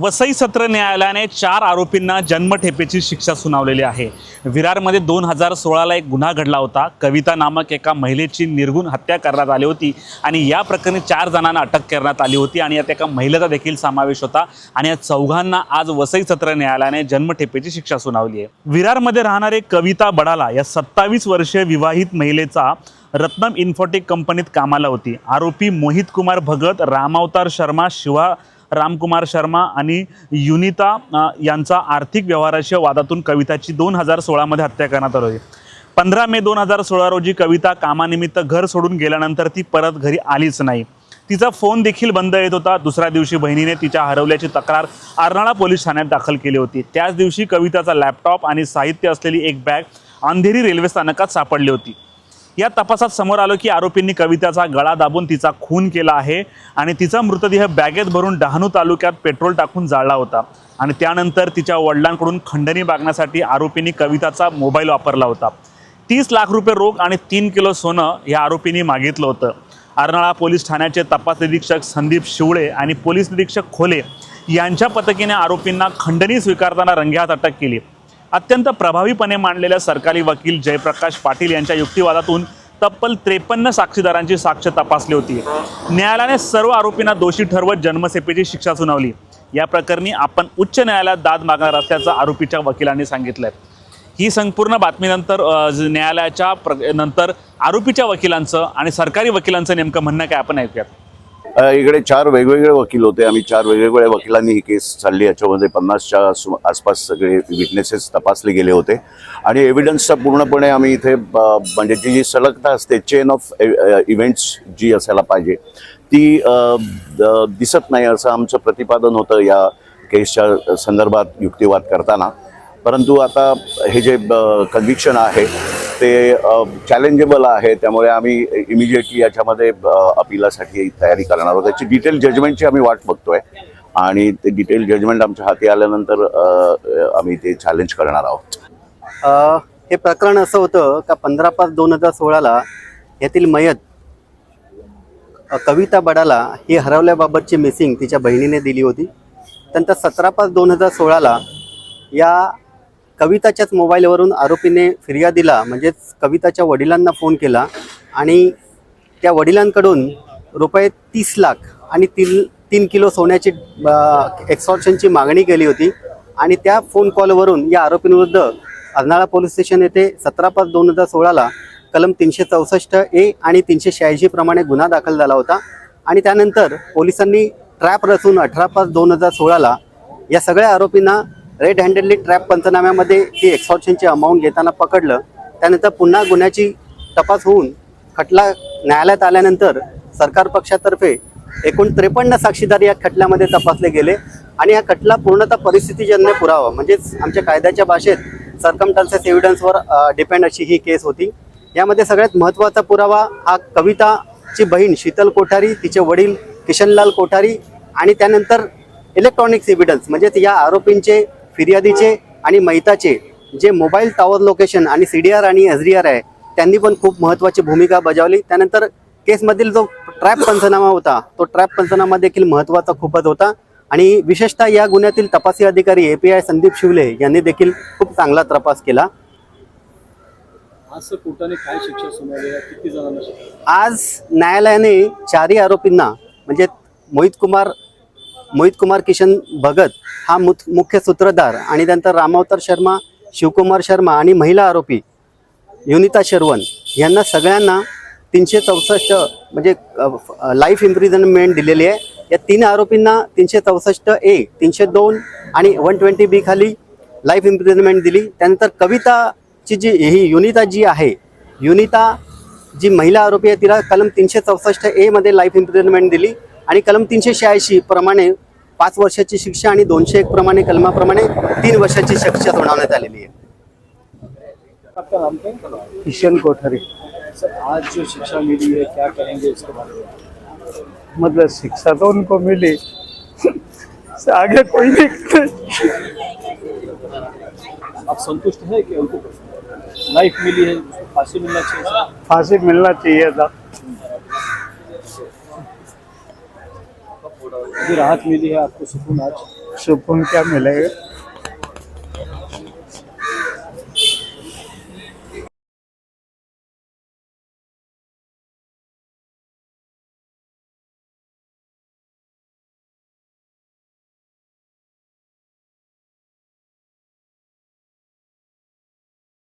वसई सत्र न्यायालयाने चार आरोपींना जन्मठेपेची शिक्षा सुनावलेली आहे. विरारमध्ये दोन हजार सोळाला एक गुन्हा घडला होता. कविता नामक एका महिलेची निर्गुण हत्या करण्यात आली होती आणि या प्रकरणी चार जणांना अटक करण्यात आली होती आणि यात एका महिलेचा देखील समावेश होता आणि या चौघांना आज वसई सत्र न्यायालयाने जन्मठेपेची शिक्षा सुनावली आहे. विरारमध्ये राहणारे कविता बडाला या सत्तावीस वर्षीय विवाहित महिलेचा रत्नम इन्फोटेक कंपनीत कामाला होती. आरोपी मोहित कुमार भगत रामावतार शर्मा शिवा रामकुमार शर्मा आणि युनिता यांचा आर्थिक व्यवहाराच्या वादातून कविताची दोन हजार सोळामध्ये हत्या करण्यात आली. होती पंधरा मे दोन हजार सोळा रोजी कविता कामानिमित्त घर सोडून गेल्यानंतर ती परत घरी आलीच नाही. तिचा फोन देखील बंद येत होता. दुसऱ्या दिवशी बहिणीने तिच्या हरवल्याची तक्रार अर्नाळा पोलीस ठाण्यात दाखल केली होती. त्याच दिवशी कविताचा लॅपटॉप आणि साहित्य असलेली एक बॅग अंधेरी रेल्वे स्थानकात सापडली होती. या तपासात समोर आलं की आरोपींनी कविताचा गळा दाबून तिचा खून केला आहे आणि तिचा मृतदेह बॅगेत भरून डहाणू तालुक्यात पेट्रोल टाकून जाळला होता. आणि त्यानंतर तिच्या वडिलांकडून खंडणी मागण्यासाठी आरोपींनी कविताचा मोबाईल वापरला होता. तीस लाख रुपये रोख आणि तीन किलो सोनं या आरोपींनी मागितलं होतं. अर्नाळा पोलीस ठाण्याचे तपास निरीक्षक संदीप शिवळे आणि पोलीस निरीक्षक खोले यांच्या पथकीने आरोपींना खंडणी स्वीकारताना रंगेहात अटक केली. अत्यंत प्रभावीपणे मांडलेल्या सरकारी वकील जयप्रकाश पाटील यांच्या युक्तिवादातून तब्बल त्रेपन्न साक्षीदारांची साक्ष तपासली होती. न्यायालयाने सर्व आरोपींना दोषी ठरवत जन्मसेपेची शिक्षा सुनावली. या प्रकरणी आपण उच्च न्यायालयात दाद मागणार असल्याचं आरोपीच्या वकिलांनी सांगितलंय. ही संपूर्ण बातमीनंतर न्यायालयाच्या प्र नंतर आरोपीच्या वकिलांचं आणि सरकारी वकिलांचं नेमकं म्हणणं काय? आपण ऐकूयात. इकडे चार वेगवेगळे वकील होते. आम्ही चार वेगवेगळ्या वकिलांनी ही केस चालली. याच्यामध्ये पन्नासच्या आसपास सगळे विटनेसेस तपासले गेले होते. आणि एव्हिडन्सचा पूर्णपणे आम्ही इथे ब- म्हणजे जी जी सलगता असते चेन ऑफ इव्हेंट्स जी असायला पाहिजे ती दिसत नाही असं आमचं प्रतिपादन होतं या केसच्या संदर्भात युक्तिवाद करताना. परंतु आता हे जे कन्व्हिक्शन आहे ते चॅलेंजेबल आहे. त्यामुळे आम्ही इमिजिएटली याच्यामध्ये अपिलासाठी तयारी करणार आहोत. त्याची डिटेल जजमेंटची आम्ही वाट बघतोय. आणि ते डिटेल जजमेंट आमच्या हाती आल्यानंतर आम्ही ते चॅलेंज करणार आहोत. हे प्रकरण असं होतं का पंधरा पाच दोन हजार सोळाला यातील मयत कविता बडाला ही हरवल्याबाबतची मिसिंग तिच्या बहिणीने दिली होती. त्यानंतर सतरा पाच दोन हजार सोळाला या कविताच्याच मोबाईलवरून आरोपीने फिर्यादीला म्हणजेच कविताच्या वडिलांना फोन केला आणि त्या वडिलांकडून रुपये तीस लाख आणि तीन तीन किलो सोन्याची एक्सॉर्शनची मागणी केली होती आणि त्या फोन कॉलवरून या आरोपींविरुद्ध अर्नाळा पोलीस स्टेशन येथे सतरा पाच दोन हजार सोळाला कलम तीनशे चौसष्ट ए आणि तीनशे शहाऐंशी प्रमाणे गुन्हा दाखल झाला होता आणि त्यानंतर पोलिसांनी ट्रॅप रचून अठरा पाच दोन हजार सोळाला या सगळ्या आरोपींना रेड हँडेडली ट्रॅप पंचनाम्यामध्ये ती एक्सॉर्शनची अमाऊंट घेताना पकडलं. त्यानंतर पुन्हा गुन्ह्याची तपास होऊन खटला न्यायालयात आल्यानंतर सरकार पक्षातर्फे एकूण त्रेपन्न साक्षीदार या खटल्यामध्ये तपासले गेले आणि हा खटला पूर्णतः परिस्थितीजन्य पुरावा म्हणजेच आमच्या कायद्याच्या भाषेत सरकमटन्सेस एव्हिडन्सवर डिपेंड अशी ही केस होती. यामध्ये सगळ्यात महत्त्वाचा पुरावा हा कविताची बहीण शीतल कोठारी तिचे वडील किशनलाल कोठारी आणि त्यानंतर इलेक्ट्रॉनिक्स एव्हिडन्स म्हणजेच या आरोपींचे फिर्यादीचे आणि मैताचे जे मोबाईल टॉवर लोकेशन आणि सी डी आर आणि एस डी आर आहे त्यांनी पण खूप महत्त्वाची भूमिका बजावली. त्यानंतर केसमधील जो ट्रॅप पंचनामा होता तो ट्रॅप पंचनामा देखील महत्त्वाचा खूपच होता. आणि विशेषतः या गुन्ह्यातील तपासी अधिकारी ए पी आय संदीप शिवले यांनी देखील खूप चांगला तपास केला. आज न्यायालयाने चारही आरोपींना म्हणजे मोहित कुमार मोहित कुमार किशन भगत हा मुत- मुख्य सूत्रधार आणि त्यानंतर रामावतार शर्मा शिवकुमार शर्मा आणि महिला आरोपी युनिता शर्वन यांना सगळ्यांना तीनशे चौसष्ट म्हणजे लाईफ इम्प्रिझनमेंट दिलेली आहे. या तीन आरोपींना तीनशे चौसष्ट ए तीनशे दोन आणि वन ट्वेंटी बी खाली लाईफ इम्प्रिझनमेंट दिली. त्यानंतर कविताची जी ही युनिता जी आहे युनिता जी महिला आरोपी आहे तिला कलम तीनशे चौसष्ट एमध्ये लाईफ इम्प्रिझनमेंट दिली आणि कलम तीनशे शहाऐंशी प्रमाणे पाच वर्षाची शिक्षा आणि दोनशे एक प्रमाणे कलमाप्रमाणे तीन वर्षाची शिक्षा सुनावण्यात आलेली आहे. आपका नाम क्या? है? किशन कोठारी. सर आज जो शिक्षा मिली है क्या कहेंगे इसके बारे में? मतलब शिक्षा तो उनको मिली। आगे कोई नहीं आप संतुष्ट है कि उनको लाइफ मिली है उसको फांसी मिलना चाहिए फांसी मिलना चाहिए था। राहत मिली है आपको सुकून आज? सुकून क्या मिलेगा?